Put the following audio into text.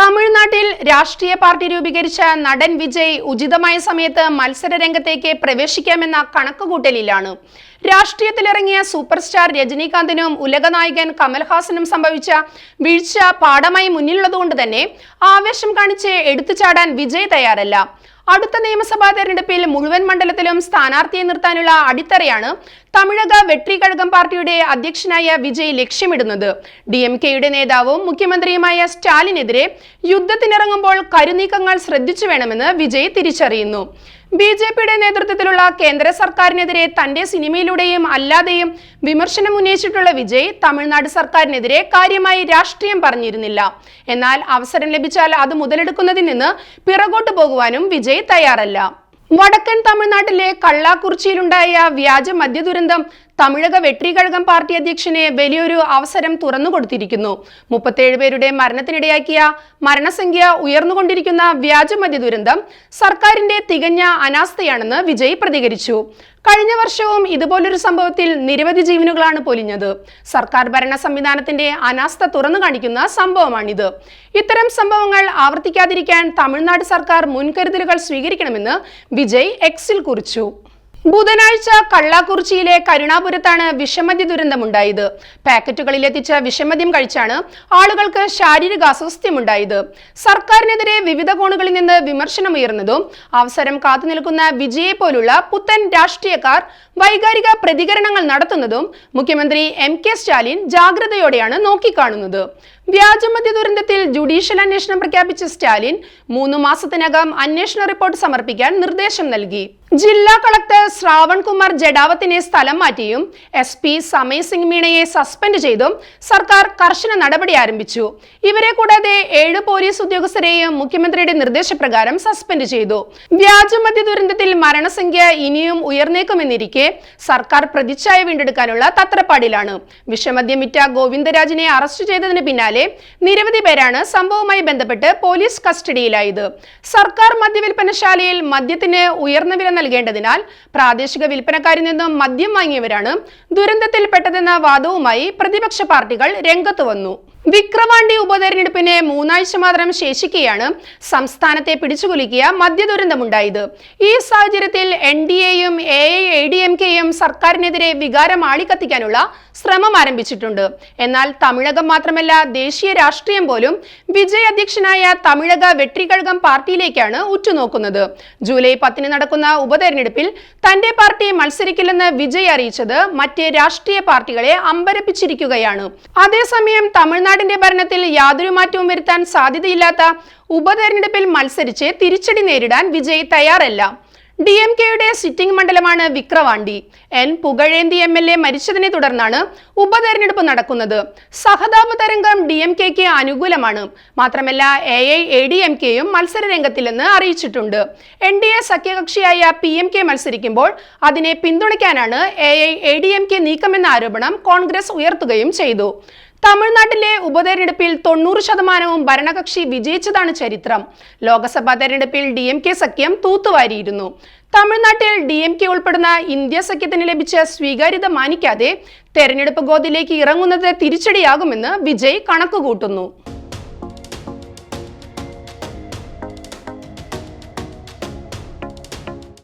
തമിഴ്നാട്ടിൽ രാഷ്ട്രീയ പാർട്ടി രൂപീകരിച്ച നടൻ വിജയ് ഉചിതമായ സമയത്ത് മത്സര രംഗത്തേക്ക് പ്രവേശിക്കാമെന്ന കണക്കുകൂട്ടലിലാണ്. രാഷ്ട്രീയത്തിലിറങ്ങിയ സൂപ്പർ സ്റ്റാർ രജനീകാന്തിനും ഉലകനായകൻ കമൽഹാസനും സംഭവിച്ച വീഴ്ച പാഠമായി മുന്നിലുള്ളതുകൊണ്ട് തന്നെ ആവേശം കാണിച്ച് എടുത്തുചാടാൻ വിജയ് തയ്യാറല്ല. അടുത്ത നിയമസഭാ തെരഞ്ഞെടുപ്പിൽ മുഴുവൻ മണ്ഡലത്തിലും സ്ഥാനാർത്ഥിയെ നിർത്താനുള്ള അടിത്തറയാണ് തമിഴക വെട്രി കഴകം പാർട്ടിയുടെ അധ്യക്ഷനായ വിജയ് ലക്ഷ്യമിടുന്നത്. ഡി എം കെയുടെ നേതാവും മുഖ്യമന്ത്രിയുമായ സ്റ്റാലിനെതിരെ യുദ്ധത്തിനിറങ്ങുമ്പോൾ കരുനീക്കങ്ങൾ ശ്രദ്ധിച്ചു വേണമെന്ന് വിജയ് തിരിച്ചറിയുന്നു. ബി ജെ പിയുടെ നേതൃത്വത്തിലുള്ള കേന്ദ്ര സർക്കാരിനെതിരെ തന്റെ സിനിമയിലൂടെയും അല്ലാതെയും വിമർശനം ഉന്നയിച്ചിട്ടുള്ള വിജയ് തമിഴ്നാട് സർക്കാരിനെതിരെ കാര്യമായി രാഷ്ട്രീയം പറഞ്ഞിരുന്നില്ല. എന്നാൽ അവസരം ലഭിച്ചാൽ അത് മുതലെടുക്കുന്നതിൽ നിന്ന് പിറകോട്ട് പോകുവാനും വിജയ് തയ്യാറല്ല. വടക്കൻ തമിഴ്നാട്ടിലെ കള്ളാക്കുറിച്ചിയിലുണ്ടായ വ്യാജ മദ്യ ദുരന്തം തമിഴക വെട്രികഴകം പാർട്ടി അധ്യക്ഷന് വലിയൊരു അവസരം തുറന്നു കൊടുത്തിരിക്കുന്നു മുപ്പത്തേഴ് പേരുടെ മരണത്തിനിടയാക്കിയ മരണസംഖ്യ ഉയർന്നുകൊണ്ടിരിക്കുന്ന വ്യാജ മദ്യ ദുരന്തം സർക്കാരിന്റെ തികഞ്ഞ അനാസ്ഥയാണെന്ന് വിജയ് പ്രതികരിച്ചു. കഴിഞ്ഞ വർഷവും ഇതുപോലൊരു സംഭവത്തിൽ നിരവധി ജീവനുകളാണ് പൊലിഞ്ഞത്. സർക്കാർ ഭരണ സംവിധാനത്തിന്റെ അനാസ്ഥ തുറന്നു കാണിക്കുന്ന സംഭവമാണിത്. ഇത്തരം സംഭവങ്ങൾ ആവർത്തിക്കാതിരിക്കാൻ തമിഴ്നാട് സർക്കാർ മുൻകരുതലുകൾ സ്വീകരിക്കണമെന്ന് വിജയ് എക്സിൽ കുറിച്ചു. ബുധനാഴ്ച കള്ളാക്കുറിച്ചിയിലെ കരുണാപുരത്താണ് വിഷമദ്യ ദുരന്തമുണ്ടായത്. പാക്കറ്റുകളിൽ എത്തിച്ച വിഷമദ്യം കഴിച്ചാണ് ആളുകൾക്ക് ശാരീരിക അസ്വസ്ഥ്യമുണ്ടായത്. സർക്കാരിനെതിരെ വിവിധ കോണുകളിൽ നിന്ന് വിമർശനമുയർന്നതും അവസരം കാത്തുനിൽക്കുന്ന വിജയെ പോലുള്ള പുത്തൻ രാഷ്ട്രീയക്കാർ വൈകാരിക പ്രതികരണങ്ങൾ നടത്തുന്നതും മുഖ്യമന്ത്രി എം കെ സ്റ്റാലിൻ ജാഗ്രതയോടെയാണ് നോക്കിക്കാണുന്നത്. വ്യാജമദ്യ ദുരന്തത്തിൽ ജുഡീഷ്യൽ അന്വേഷണം പ്രഖ്യാപിച്ച സ്റ്റാലിൻ മൂന്ന് മാസത്തിനകം അന്വേഷണ റിപ്പോർട്ട് സമർപ്പിക്കാൻ നിർദ്ദേശം നൽകി. ജില്ലാ കളക്ടർ ശ്രാവൺകുമാർ ജഡാവത്തിനെ സ്ഥലം മാറ്റിയും എസ് പി സമയ് സിംഗ് മീണയെ സസ്പെൻഡ് ചെയ്തും സർക്കാർ കർശന നടപടി ആരംഭിച്ചു. ഇവരെ കൂടാതെ ഏഴ് പോലീസ് ഉദ്യോഗസ്ഥരെയും മുഖ്യമന്ത്രിയുടെ നിർദ്ദേശപ്രകാരം സസ്പെൻഡ് ചെയ്തു. വ്യാജമദ്യ ദുരന്തത്തിൽ മരണസംഖ്യ ഇനിയും ഉയർന്നേക്കുമെന്നിരിക്കെ സർക്കാർ പ്രതിച്ഛായ വീണ്ടെടുക്കാനുള്ള തത്രപ്പാടിലാണ്. വിഷമദ്യമിറ്റ ഗോവിന്ദരാജിനെ അറസ്റ്റ് ചെയ്തതിന് പിന്നാലെ നിരവധി പേരാണ് സംഭവവുമായി ബന്ധപ്പെട്ട് പോലീസ് കസ്റ്റഡിയിലായത്. സർക്കാർ മദ്യവിൽപ്പനശാലയിൽ മദ്യത്തിന് ഉയർന്ന വില നൽകേണ്ടതിനാൽ പ്രാദേശിക വിൽപ്പനക്കാരിൽ നിന്നും മദ്യം വാങ്ങിയവരാണ് ദുരന്തത്തിൽപ്പെട്ടതെന്ന വാദവുമായി പ്രതിപക്ഷ പാർട്ടികൾ രംഗത്തു വന്നു. വിക്രവാണ്ടി ഉപതെരഞ്ഞെടുപ്പിന് മൂന്നാഴ്ച മാത്രം ശേഷിക്കെയാണ് സംസ്ഥാനത്തെ പിടിച്ചുകുലുക്കിയ മദ്യദുരന്തമുണ്ടായത് ഈ സാഹചര്യത്തിൽ എൻ ഡി എയും എ എ ഡി എം കെയും സർക്കാരിനെതിരെ വികാരം ആളിക്കത്തിക്കാനുള്ള ശ്രമം ആരംഭിച്ചിട്ടുണ്ട്. എന്നാൽ തമിഴകം മാത്രമല്ല ദേശീയ രാഷ്ട്രീയം പോലും വിജയ അധ്യക്ഷനായ തമിഴക വെട്രികഴകം പാർട്ടിയിലേക്കാണ് ഉറ്റുനോക്കുന്നത്. ജൂലൈ പത്തിന് നടക്കുന്ന ഉപതെരഞ്ഞെടുപ്പിൽ തന്റെ പാർട്ടി മത്സരിക്കില്ലെന്ന് വിജയ് അറിയിച്ചത് മറ്റ് രാഷ്ട്രീയ പാർട്ടികളെ അമ്പരപ്പിച്ചിരിക്കുകയാണ്. അതേസമയം തമിഴ്നാടിന്റെ ഭരണത്തിൽ യാതൊരു മാറ്റവും വരുത്താൻ സാധ്യതയില്ലാത്ത ഉപതെരഞ്ഞെടുപ്പിൽ മത്സരിച്ച് തിരിച്ചടി നേരിടാൻ വിജയ് തയ്യാറല്ല. ഡി എം കെയുടെ സിറ്റിംഗ് മണ്ഡലമാണ് Vikravandi. N. Pugazhenthi M L A മരിച്ചതിനെ തുടർന്നാണ് ഉപതെരഞ്ഞെടുപ്പ് നടക്കുന്നത്. സഹതാപ തരംഗം ഡി എം കെക്ക് അനുകൂലമാണ്. മാത്രമല്ല A I A D M കെയും മത്സര രംഗത്തില്ലെന്ന് അറിയിച്ചിട്ടുണ്ട്. എൻ ഡി എ സഖ്യകക്ഷിയായ പി എം കെ മത്സരിക്കുമ്പോൾ അതിനെ പിന്തുണയ്ക്കാനാണ് A I A D M K നീക്കമെന്ന ആരോപണം കോൺഗ്രസ് ഉയർത്തുകയും ചെയ്തു. തമിഴ്നാട്ടിലെ ഉപതെരഞ്ഞെടുപ്പിൽ തൊണ്ണൂറ് ശതമാനവും ഭരണകക്ഷി വിജയിച്ചതാണ് ചരിത്രം. ലോക്സഭാ തെരഞ്ഞെടുപ്പിൽ ഡി എം കെ സഖ്യം തൂത്തുവാരിയിരുന്നു. തമിഴ്നാട്ടിൽ ഡി എം കെ ഉൾപ്പെടുന്ന ഇന്ത്യ സഖ്യത്തിന് ലഭിച്ച സ്വീകാര്യത മാനിക്കാതെ തെരഞ്ഞെടുപ്പ് ഗോതിലേക്ക് ഇറങ്ങുന്നത് തിരിച്ചടിയാകുമെന്ന് വിജയ് കണക്കുകൂട്ടുന്നു.